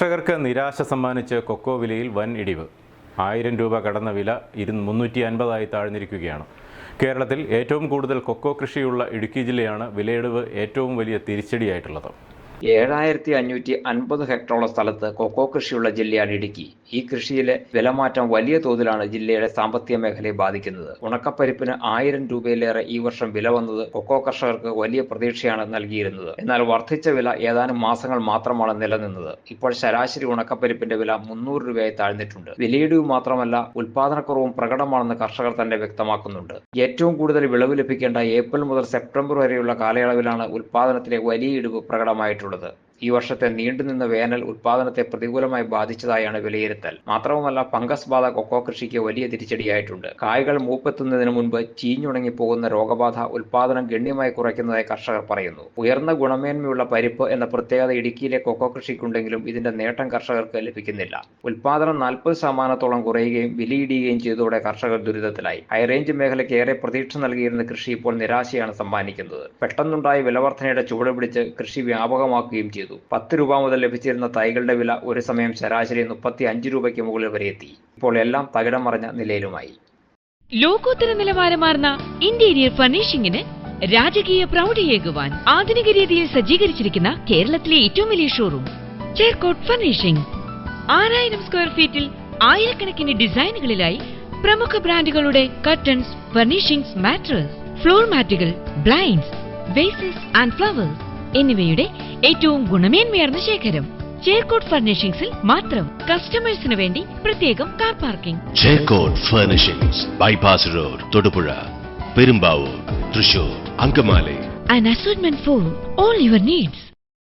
കർഷകർക്ക് നിരാശ സമ്മാനിച്ച് കൊക്കോ വിലയിൽ വൻ ഇടിവ്. ആയിരം രൂപ കടന്ന വില ഇരു മുന്നൂറ്റി അൻപതായി താഴ്ന്നിരിക്കുകയാണ്. കേരളത്തിൽ ഏറ്റവും കൂടുതൽ കൊക്കോ കൃഷിയുള്ള ഇടുക്കി ജില്ലയാണ് വിലയിടിവ് ഏറ്റവും വലിയ തിരിച്ചടിയായിട്ടുള്ളത്. ഏഴായിരത്തി അഞ്ഞൂറ്റി അൻപത് ഹെക്ടറോളം സ്ഥലത്ത് കൊക്കോ കൃഷിയുള്ള ജില്ലയാണ് ഇടുക്കി. ഈ കൃഷിയിലെ വിലമാറ്റം വലിയ തോതിലാണ് ജില്ലയുടെ സാമ്പത്തിക മേഖലയെ ബാധിക്കുന്നത്. ഉണക്കപ്പരിപ്പിന് ആയിരം രൂപയിലേറെ ഈ വർഷം വില വന്നത് കൊക്കോ കർഷകർക്ക് വലിയ പ്രതീക്ഷയാണ് നൽകിയിരുന്നത്. എന്നാൽ വർദ്ധിച്ച വില ഏതാനും മാസങ്ങൾ മാത്രമാണ് നിലനിന്നത്. ഇപ്പോൾ ശരാശരി ഉണക്കപ്പരിപ്പിന്റെ വില മുന്നൂറ് രൂപയായി താഴ്ന്നിട്ടുണ്ട്. വിലയിടിവ് മാത്രമല്ല ഉൽപാദനക്കുറവും പ്രകടമാണെന്ന് കർഷകർ തന്നെ വ്യക്തമാക്കുന്നുണ്ട്. ഏറ്റവും കൂടുതൽ വിളവ് ലഭിക്കേണ്ട ഏപ്രിൽ മുതൽ സെപ്റ്റംബർ വരെയുള്ള കാലയളവിലാണ് ഉൽപാദനത്തിലെ വലിയ ഇടിവ് പ്രകടമായിട്ടുള്ളത്. കൊടുത്തത് ഈ വർഷത്തെ നീണ്ടുനിന്ന വേനൽ ഉത്പാദനത്തെ പ്രതികൂലമായി ബാധിച്ചതായാണ് വിലയിരുത്തൽ. മാത്രവുമല്ല ഫംഗസ് ബാധ കൊക്കോ കൃഷിക്ക് വലിയ തിരിച്ചടിയായിട്ടുണ്ട്. കായ്കൾ മൂപ്പെത്തുന്നതിന് മുൻപ് ചീഞ്ഞുണങ്ങി പോകുന്ന രോഗബാധ ഉത്പാദനം ഗണ്യമായി കുറയ്ക്കുന്നതായി കർഷകർ പറയുന്നു. ഉയർന്ന ഗുണമേന്മയുള്ള പരിപ്പ് എന്ന പ്രത്യേകത ഇടുക്കിയിലെ കൊക്കോ കൃഷിക്കുണ്ടെങ്കിലും ഇതിന്റെ നേട്ടം കർഷകർക്ക് ലഭിക്കുന്നില്ല. ഉൽപാദനം നാൽപ്പത് ശതമാനത്തോളം കുറയുകയും വിലയിടുകയും ചെയ്തതോടെ കർഷകർ ദുരിതത്തിലായി. ഹൈറേഞ്ച് മേഖലയ്ക്ക് ഏറെ പ്രതീക്ഷ നൽകിയിരുന്ന കൃഷി ഇപ്പോൾ നിരാശയാണ് സമ്മാനിക്കുന്നത്. പെട്ടെന്നുണ്ടായ വിലവർദ്ധനയുടെ ചുവട് പിടിച്ച് കൃഷി വ്യാപകമാക്കുകയും ചെയ്തു. പത്ത് രൂപ മുതൽ ലഭിച്ചിരുന്ന തൈകളുടെ വില ഒരു സമയം ശരാശരി മുപ്പത്തി അഞ്ച് രൂപയ്ക്ക് മുകളിൽ വരെ എത്തി. ഇപ്പോൾ എല്ലാം തകിടം മറിഞ്ഞ നിലയിലുമായി. ലോകോത്തര നിലവാരമാർന്ന ഇന്റീരിയർ ഫർണിഷിംഗിന് രാജകീയ പ്രൗഢിയേകുവാൻ ആധുനിക രീതിയിൽ സജ്ജീകരിച്ചിരിക്കുന്ന കേരളത്തിലെ ഏറ്റവും വലിയ ഷോറൂം ചേർക്കോട്ട് ഫർണിഷിംഗ്. ആറായിരം സ്ക്വയർ ഫീറ്റിൽ ആയിരക്കണക്കിന് ഡിസൈനുകളിലായി പ്രമുഖ ബ്രാൻഡുകളുടെ കർട്ടൻസ് ഫർണിഷിംഗ്സ് മാട്രസ് ഫ്ലോർ മാറ്റുകൾ ബ്ലൈൻഡ്സ് വേസസ് ആൻഡ് ഫ്ലവേഴ്സ്. എന്നിവയുടെ ഏറ്റവും ഗുണമേന്മയാർന്ന ശേഖരം. ചേർക്കോട്ട് ഫർണിഷിംഗ്സിൽ മാത്രം കസ്റ്റമേഴ്സിന് വേണ്ടി പ്രത്യേകം car parking Cherkot furnishings bypass road Thodupuzha. Perumbavoor Thrissur Angamaly. An assortment for all your needs.